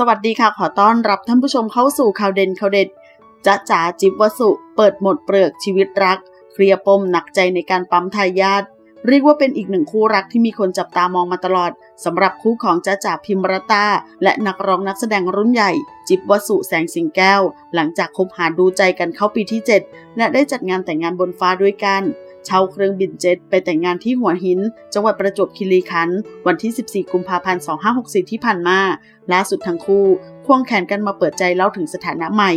สวัสดีค่ะ ขอต้อนรับท่านผู้ชมเข้าสู่ข่าวเด่นข่าวเด็ดจ๊ะจ๋าจิบวสุ เปิดหมดเปลือกชีวิตรัก เคลียร์ปมหนักใจในการปั๊มทายาทเรียกว่าเป็นอีกหนึ่งคู่รักที่มีคนจับตามองมาตลอดสำหรับคู่ของจ๊ะจ๋าพิมรตาและนักร้องนักแสดงรุ่นใหญ่ จิบวสุแสงสิงแก้ว หลังจากคบหาดูใจกันเข้าปีที่ 7 และได้จัดงานแต่งงานบนฟ้าด้วยกัน เช่าเครื่องบินเจ็ตไปแต่งงานที่หัวหิน จังหวัดประจวบคีรีขันธ์วันที่ 14 กุมภาพันธ์ 2564 ที่ผ่านมาล่าสุดทั้งคู่ควงแขนกันมาเปิดใจเล่าถึงสถานะใหม่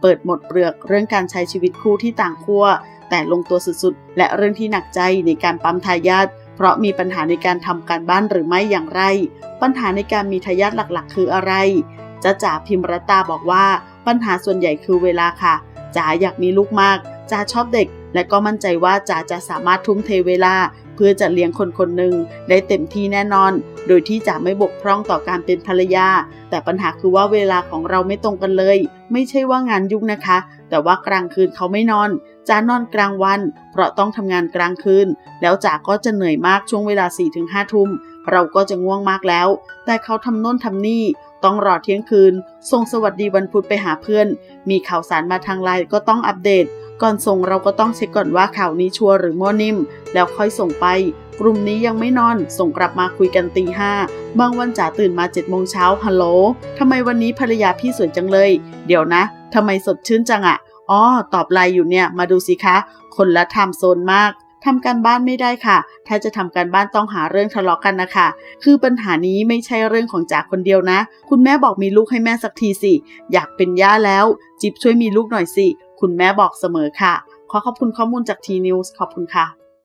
เปิดหมดเปลือกเรื่องการใช้ชีวิตคู่ที่ต่างขั้วแต่ลงตัวสุดๆ และเรื่องที่หนักใจในการปั๊มทายาทเพราะมีปัญหาในการทำการบ้านหรือไม่อย่างไร ปัญหาในการมีทายาทหลักๆ คืออะไรจ้าจ๋าพิมรตาบอกว่าปัญหาส่วนใหญ่คือเวลาค่ะจ๋าอยากมีลูกมาก จ๋าชอบเด็ก และก็มั่นใจว่าจ๋าจะสามารถทุ่มเทเวลา เพื่อจะเลี้ยงคนคนหนึ่งได้เต็มที่แน่นอน โดยที่จ๋าไม่บกพร่องต่อการเป็นภรรยา แต่ปัญหาคือว่าเวลาของเราไม่ตรงกันเลย ไม่ใช่ว่างานยุ่งนะคะ แต่ว่ากลางคืนเขาไม่นอนจ๋านอนกลางวัน เพราะต้องทำงานกลางคืน แล้วจ๋าก็จะเหนื่อยมากช่วงเวลา4-5ทุ่ม เราก็จะง่วงมากแล้ว แต่เขาทำโน่นทำนี่ ต้องรอเที่ยงคืน ส่งสวัสดีวันพุธไปหาเพื่อน มีข่าวสารมาทางไลน์ก็ต้องอัปเดต ก่อนส่งเราก็ต้องเช็คก่อนว่าข่าวนี้ชัวร์หรือมั่วนิ่ม แล้วค่อยส่งไป กลุ่มนี้ยังไม่นอน ส่งกลับมาคุยกันตีห้าบางวันจ๋าตื่นมา7จ็ดโมงเช้าฮัลโหลทำไมวันนี้ภรรยาพี่สวยจังเลย เดี๋ยวนะทำไมสดชื่นจังอะอ๋อตอบไลน์อยู่เนี่ยมาดูสิคะ คนละไทม์โซนมาก ทำการบ้านไม่ได้ค่ะ ถ้าจะทำการบ้านต้องหาเรื่องทะเลาะกันนะคะ คือปัญหานี้ไม่ใช่เรื่องของจ๋าคนเดียวนะ คุณแม่บอกมีลูกให้แม่สักทีสิ อยากเป็นย่าแล้ว จิ๊บช่วยมีลูกหน่อยสิ คุณแม่บอกเสมอค่ะ ขอขอบคุณข้อมูลจากทีนิวส์ขอบคุณค่ะ